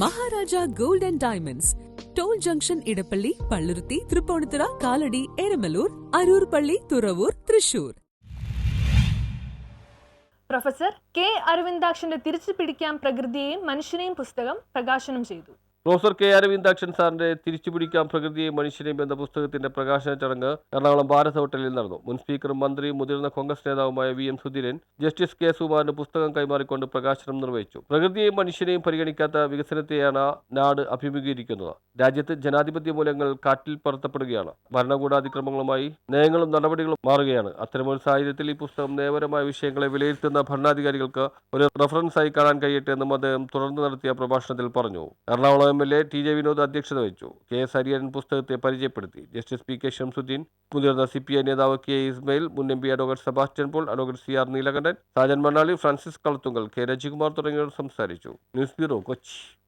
Maharaja gold and diamonds. Toll junction Edappally Palluruthy Tripunithura Kalady Eramalloor Aroor പള്ളി Thuravoor Thrissur. Professor K അരവിന്ദാക്ഷന്റെ തിരിച്ചു പിടിക്കാൻ പ്രകൃതിയെയും മനുഷ്യനെയും പുസ്തകം പ്രകാശനം ചെയ്തു. പ്രൊഫസർ കെ അരവിന്ദാക്ഷൻ സാറിന്റെ തിരിച്ചുപിടിക്കാം പ്രകൃതിയെയും മനുഷ്യനെയും എന്ന പുസ്തകത്തിന്റെ പ്രകാശന ചടങ്ങ് എറണാകുളം ഭാരത് ഹോട്ടലിൽ നടന്നു. മുൻ സ്പീക്കറും മന്ത്രിയും മുതിർന്ന കോൺഗ്രസ് നേതാവുമായ V M Sudheeran justice K സുമാറിന് പുസ്തകം കൈമാറിക്കൊണ്ട് പ്രകാശനം നിർവഹിച്ചു. പ്രകൃതിയെയും മനുഷ്യനെയും പരിഗണിക്കാത്ത വികസനത്തെയാണ് നാട് അഭിമുഖീകരിക്കുന്നത്. രാജ്യത്ത് ജനാധിപത്യ മൂല്യങ്ങൾ കാറ്റിൽ പറത്തപ്പെടുകയാണ്. ഭരണകൂടാതിക്രമങ്ങളുമായി നയങ്ങളും നടപടികളും മാറുകയാണ്. അത്തരമൊരു സാഹചര്യത്തിൽ ഈ പുസ്തകം നയപരമായ വിഷയങ്ങളെ വിലയിരുത്തുന്ന ഭരണാധികാരികൾക്ക് ഒരു റഫറൻസായി കാണാൻ കഴിയട്ടെ എന്നും അദ്ദേഹം തുടർന്ന് നടത്തിയ പ്രഭാഷണത്തിൽ പറഞ്ഞു. Ernakulam M L A T J Vinod അധ്യക്ഷത വഹിച്ചു. കെ എസ് ഹരിഹരൻ പുസ്തകത്തെ പരിചയപ്പെടുത്തി. ജസ്റ്റിസ് പി കെ ഷംസുദ്ദീൻ മുതിർന്ന സി പി ഐ നേതാവ് കെ ഇസ്മയിൽ മുൻ M P advocate Sebastian Paul advocate C R Neelakandan Sajan Mannali Francis Kalathunkal K Rajikumar തുടങ്ങിയവർ സംസാരിച്ചു. News bureau Kochi.